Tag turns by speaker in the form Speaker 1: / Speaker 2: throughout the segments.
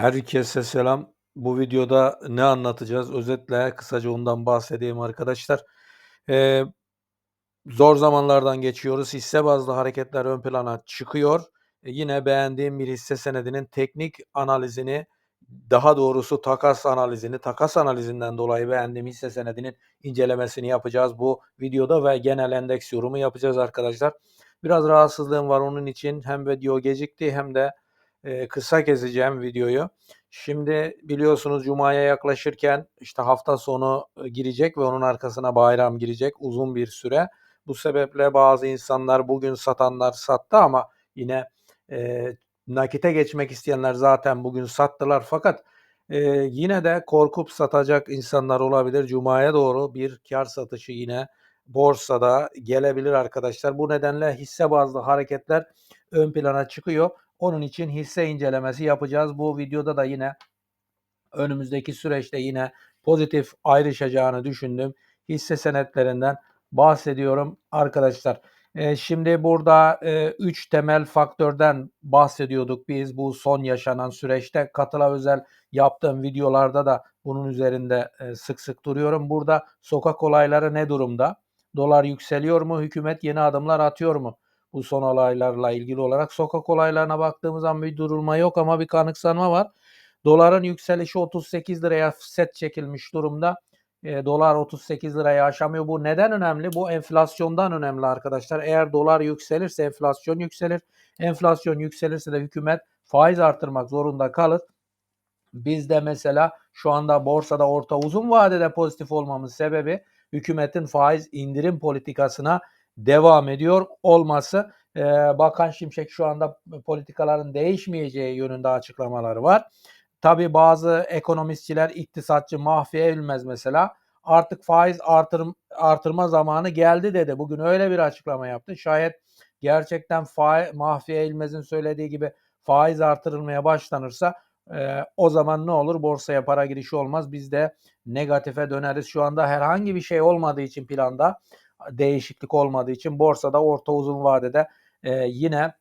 Speaker 1: Herkese selam. Bu videoda ne anlatacağız? Özetle kısaca ondan bahsedeyim arkadaşlar. Eee, zor zamanlardan geçiyoruz. Hisse bazlı hareketler ön plana çıkıyor. E, yine beğendiğim bir hisse senedinin teknik analizini, daha doğrusu takas analizini, takas analizinden dolayı beğendiğim hisse senedinin incelemesini yapacağız bu videoda ve genel endeks yorumu yapacağız arkadaşlar. Biraz rahatsızlığım var onun için hem video gecikti hem de Eee, kısa keseceğim videoyu. Şimdi biliyorsunuz cumaya yaklaşırken işte hafta sonu e, girecek ve onun arkasına bayram girecek uzun bir süre. Bu sebeple bazı insanlar bugün satanlar sattı ama yine eee, nakite geçmek isteyenler zaten bugün sattılar. Fakat eee, yine de korkup satacak insanlar olabilir. Cumaya doğru bir kar satışı yine borsada gelebilir arkadaşlar. Bu nedenle hisse bazlı hareketler ön plana çıkıyor. Onun için hisse incelemesi yapacağız. Bu videoda da yine önümüzdeki süreçte yine pozitif ayrışacağını düşündüğüm hisse senetlerinden bahsediyorum arkadaşlar. E, şimdi burada 3 e, temel faktörden bahsediyorduk biz bu son yaşanan süreçte. Katıla özel yaptığım videolarda da bunun üzerinde e, sık sık duruyorum. Burada sokak olayları ne durumda? Dolar yükseliyor mu? Hükümet yeni adımlar atıyor mu? Bu son olaylarla ilgili olarak. Sokak olaylarına baktığımız zaman bir durulma yok ama bir kanıksanma var. Doların yükselişi 38 liraya set çekilmiş durumda. E, dolar 38 liraya aşamıyor. Bu neden önemli? Bu enflasyondan önemli arkadaşlar. Eğer dolar yükselirse enflasyon yükselir. Enflasyon yükselirse de hükümet faiz artırmak zorunda kalır. Biz de mesela şu anda borsada orta uzun vadede pozitif olmamız sebebi hükümetin faiz indirim politikasına devam ediyor olması. E, Bakan Şimşek şu anda politikaların değişmeyeceği yönünde açıklamaları var. Tabi bazı ekonomistçiler, iktisatçı Mahfiye Ülmez mesela artık faiz artır, artırma zamanı geldi dedi. Bugün öyle bir açıklama yaptı. Şayet gerçekten faiz, Mahfiye İlmez'in söylediği gibi faiz artırılmaya başlanırsa e, o zaman ne olur? Borsaya para girişi olmaz. Biz de negatife döneriz. Şu anda herhangi bir şey olmadığı için planda değişiklik olmadığı için borsada orta uzun vadede e, yine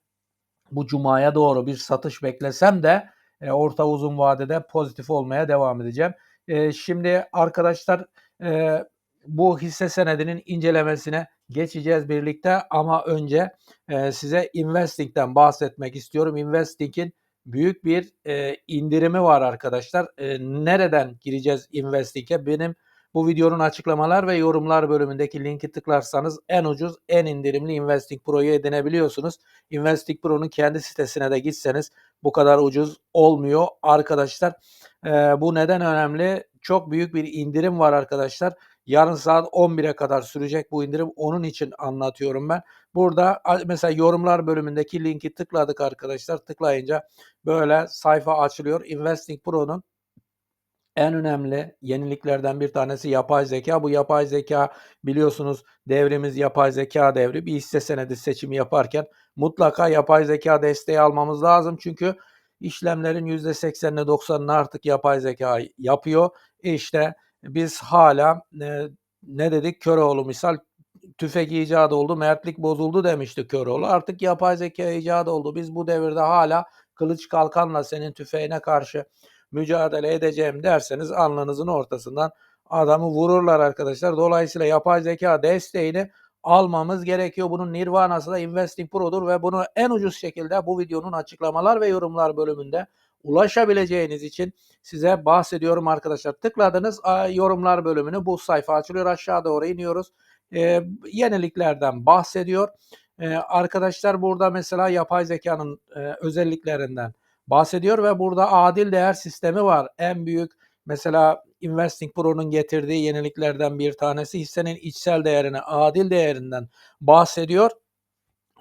Speaker 1: bu cumaya doğru bir satış beklesem de e, orta uzun vadede pozitif olmaya devam edeceğim. E, şimdi arkadaşlar e, bu hisse senedinin incelemesine geçeceğiz birlikte ama önce e, size Investing'den bahsetmek istiyorum. Investing'in büyük bir e, indirimi var arkadaşlar. E, nereden gireceğiz Investing'e? Benim bu videonun açıklamalar ve yorumlar bölümündeki linki tıklarsanız en ucuz, en indirimli Investing Pro'yu edinebiliyorsunuz. Investing Pro'nun kendi sitesine de gitseniz bu kadar ucuz olmuyor arkadaşlar. Ee, bu neden önemli? Çok büyük bir indirim var arkadaşlar. Yarın saat 11'e kadar sürecek bu indirim. Onun için anlatıyorum ben. Burada mesela yorumlar bölümündeki linki tıkladık arkadaşlar. Tıklayınca böyle sayfa açılıyor. Investing Pro'nun en önemli yeniliklerden bir tanesi yapay zeka. Bu yapay zeka biliyorsunuz devrimiz yapay zeka devri. Bir hisse senedi seçimi yaparken mutlaka yapay zeka desteği almamız lazım. Çünkü işlemlerin %80'ini 90'ını artık yapay zeka yapıyor. E işte biz hala e, ne dedik? Köroğlu misal tüfek icadı oldu, mertlik bozuldu demişti Köroğlu. Artık yapay zeka icadı oldu. Biz bu devirde hala kılıç kalkanla senin tüfeğine karşı mücadele edeceğim derseniz alnınızın ortasından adamı vururlar arkadaşlar. Dolayısıyla yapay zeka desteğini almamız gerekiyor. Bunun nirvanası da Investing Pro'dur ve bunu en ucuz şekilde bu videonun açıklamalar ve yorumlar bölümünde ulaşabileceğiniz için size bahsediyorum arkadaşlar. Tıkladınız yorumlar bölümünü bu sayfa açılıyor. Aşağı doğru iniyoruz. Ee, yeniliklerden bahsediyor. Ee, arkadaşlar burada mesela yapay zekanın e, özelliklerinden bahsediyor ve burada adil değer sistemi var. En büyük mesela Investing Pro'nun getirdiği yeniliklerden bir tanesi hissenin içsel değerini, adil değerinden bahsediyor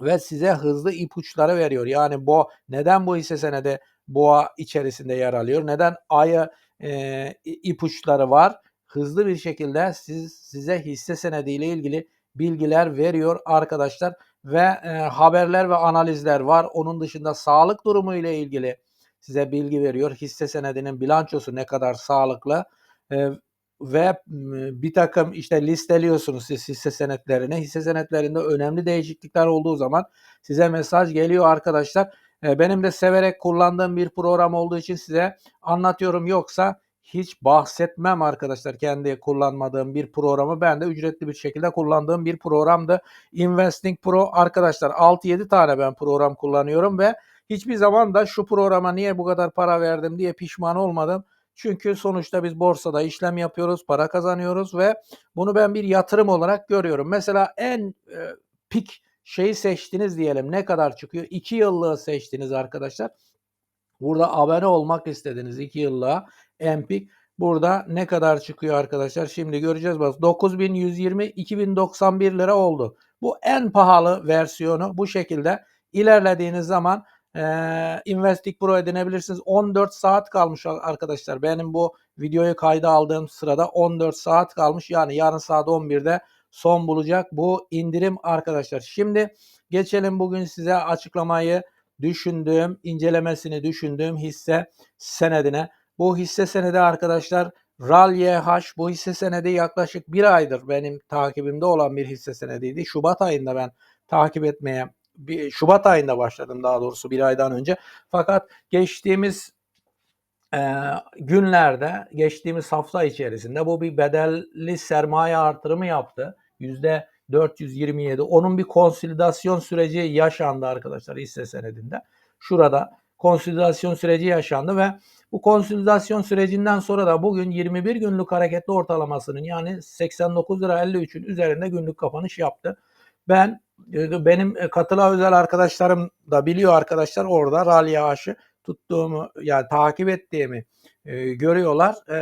Speaker 1: ve size hızlı ipuçları veriyor. Yani bu neden bu hisse senedi boğa içerisinde yer alıyor? Neden ayı e, ipuçları var? Hızlı bir şekilde siz size hisse senedi ile ilgili bilgiler veriyor arkadaşlar ve e, haberler ve analizler var. Onun dışında sağlık durumu ile ilgili size bilgi veriyor. Hisse senedinin bilançosu ne kadar sağlıklı e, ve bir takım işte listeliyorsunuz siz hisse senetlerini. Hisse senetlerinde önemli değişiklikler olduğu zaman size mesaj geliyor arkadaşlar. E, benim de severek kullandığım bir program olduğu için size anlatıyorum. Yoksa hiç bahsetmem arkadaşlar kendi kullanmadığım bir programı ben de ücretli bir şekilde kullandığım bir programdı. Investing Pro arkadaşlar 6-7 tane ben program kullanıyorum ve hiçbir zaman da şu programa niye bu kadar para verdim diye pişman olmadım. Çünkü sonuçta biz borsada işlem yapıyoruz, para kazanıyoruz ve bunu ben bir yatırım olarak görüyorum. Mesela en e, pik şeyi seçtiniz diyelim. Ne kadar çıkıyor? 2 yıllığı seçtiniz arkadaşlar. Burada abone olmak istediniz 2 yıllığa. Empik. Burada ne kadar çıkıyor arkadaşlar? Şimdi göreceğiz. Bak 9120 2091 lira oldu. Bu en pahalı versiyonu. Bu şekilde ilerlediğiniz zaman e, Investing Pro edinebilirsiniz. 14 saat kalmış arkadaşlar. Benim bu videoyu kayda aldığım sırada 14 saat kalmış. Yani yarın saat 11'de son bulacak bu indirim arkadaşlar. Şimdi geçelim bugün size açıklamayı düşündüğüm, incelemesini düşündüğüm hisse senedine. Bu hisse senedi arkadaşlar RAL-YH bu hisse senedi yaklaşık bir aydır benim takibimde olan bir hisse senediydi. Şubat ayında ben takip etmeye bir Şubat ayında başladım daha doğrusu bir aydan önce. Fakat geçtiğimiz e, günlerde, geçtiğimiz hafta içerisinde bu bir bedelli sermaye artırımı yaptı. Yüzde 427. Onun bir konsolidasyon süreci yaşandı arkadaşlar hisse senedinde. Şurada konsolidasyon süreci yaşandı ve bu konsolidasyon sürecinden sonra da bugün 21 günlük hareketli ortalamasının yani 89 lira 53'ün üzerinde günlük kapanış yaptı. Ben e, benim e, katıla özel arkadaşlarım da biliyor arkadaşlar orada rally ağaçı tuttuğumu yani takip ettiğimi e, görüyorlar. E,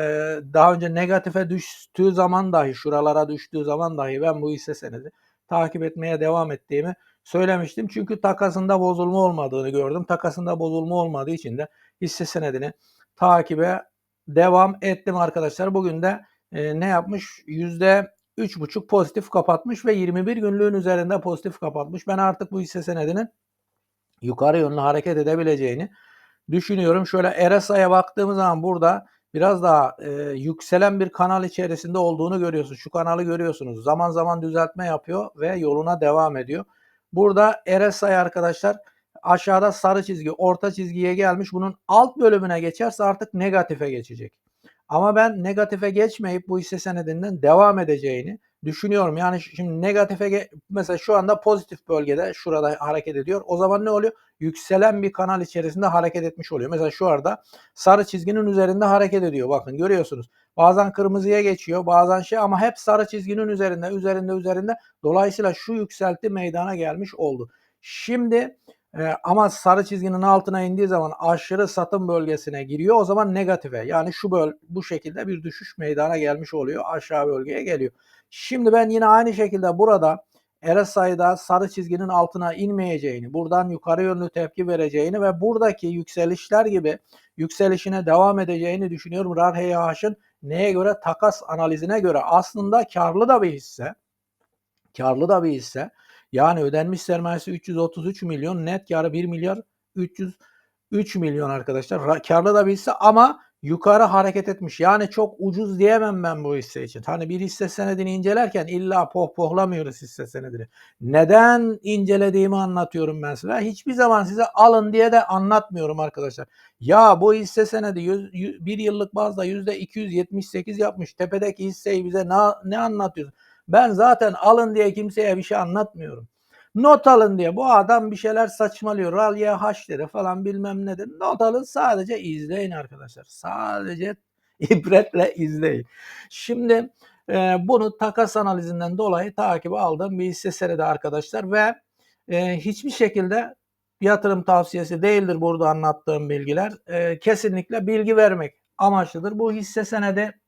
Speaker 1: daha önce negatife düştüğü zaman dahi şuralara düştüğü zaman dahi ben bu hisse senedi takip etmeye devam ettiğimi söylemiştim. Çünkü takasında bozulma olmadığını gördüm. Takasında bozulma olmadığı için de hisse senedini takibe devam ettim arkadaşlar. Bugün de e, ne yapmış? Yüzde 3,5 pozitif kapatmış ve 21 günlüğün üzerinde pozitif kapatmış. Ben artık bu hisse senedinin yukarı yönlü hareket edebileceğini düşünüyorum. Şöyle RSI'ye baktığımız zaman burada biraz daha e, yükselen bir kanal içerisinde olduğunu görüyorsunuz. Şu kanalı görüyorsunuz. Zaman zaman düzeltme yapıyor ve yoluna devam ediyor. Burada RSI arkadaşlar aşağıda sarı çizgi, orta çizgiye gelmiş. Bunun alt bölümüne geçerse artık negatife geçecek. Ama ben negatife geçmeyip bu hisse senedinden devam edeceğini düşünüyorum. Yani şimdi negatife mesela şu anda pozitif bölgede şurada hareket ediyor. O zaman ne oluyor? Yükselen bir kanal içerisinde hareket etmiş oluyor. Mesela şu anda sarı çizginin üzerinde hareket ediyor. Bakın görüyorsunuz. Bazen kırmızıya geçiyor, bazen şey ama hep sarı çizginin üzerinde, üzerinde, üzerinde. Dolayısıyla şu yükselti meydana gelmiş oldu. Şimdi ee, ama sarı çizginin altına indiği zaman aşırı satım bölgesine giriyor. O zaman negatife yani şu böl bu şekilde bir düşüş meydana gelmiş oluyor. Aşağı bölgeye geliyor. Şimdi ben yine aynı şekilde burada RSI'da sarı çizginin altına inmeyeceğini, buradan yukarı yönlü tepki vereceğini ve buradaki yükselişler gibi yükselişine devam edeceğini düşünüyorum. RARHYH'ın neye göre? Takas analizine göre aslında karlı da bir hisse. Karlı da bir hisse. Yani ödenmiş sermayesi 333 milyon, net karı 1 milyar 303 milyon arkadaşlar. Karlı da bir hisse ama yukarı hareket etmiş. Yani çok ucuz diyemem ben bu hisse için. Hani bir hisse senedini incelerken illa pohpohlamıyoruz hisse senedini. Neden incelediğimi anlatıyorum ben size. Hiçbir zaman size alın diye de anlatmıyorum arkadaşlar. Ya bu hisse senedi 100, bir yıllık bazda %278 yapmış. Tepedeki hisseyi bize ne, ne anlatıyorsun? Ben zaten alın diye kimseye bir şey anlatmıyorum. Not alın diye bu adam bir şeyler saçmalıyor. Ralye haşleri falan bilmem nedir. Not alın sadece izleyin arkadaşlar. Sadece ibretle izleyin. Şimdi e, bunu takas analizinden dolayı takip aldığım bir hisse senedi arkadaşlar ve e, hiçbir şekilde yatırım tavsiyesi değildir burada anlattığım bilgiler. E, kesinlikle bilgi vermek amaçlıdır. Bu hisse senedi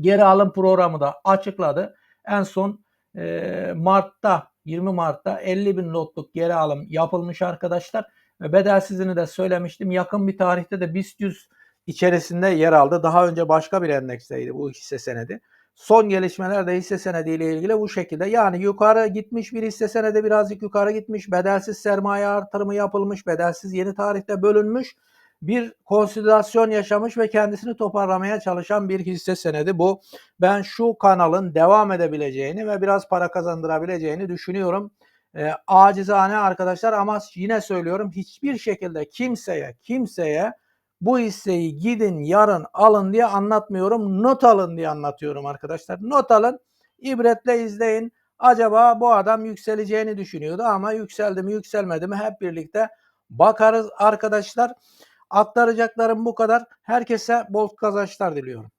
Speaker 1: geri alım programı da açıkladı. En son e, Mart'ta 20 Mart'ta 50 bin lotluk geri alım yapılmış arkadaşlar. Bedelsizini de söylemiştim. Yakın bir tarihte de BIST 100 içerisinde yer aldı. Daha önce başka bir endeksteydi bu hisse senedi. Son gelişmeler de hisse senedi ile ilgili bu şekilde. Yani yukarı gitmiş bir hisse senedi birazcık yukarı gitmiş. Bedelsiz sermaye artırımı yapılmış. Bedelsiz yeni tarihte bölünmüş bir konsolidasyon yaşamış ve kendisini toparlamaya çalışan bir hisse senedi bu. Ben şu kanalın devam edebileceğini ve biraz para kazandırabileceğini düşünüyorum. E, acizane arkadaşlar ama yine söylüyorum hiçbir şekilde kimseye kimseye bu hisseyi gidin yarın alın diye anlatmıyorum. Not alın diye anlatıyorum arkadaşlar. Not alın, ibretle izleyin. Acaba bu adam yükseleceğini düşünüyordu ama yükseldi mi yükselmedi mi hep birlikte bakarız arkadaşlar. Aktaracaklarım bu kadar. Herkese bol kazançlar diliyorum.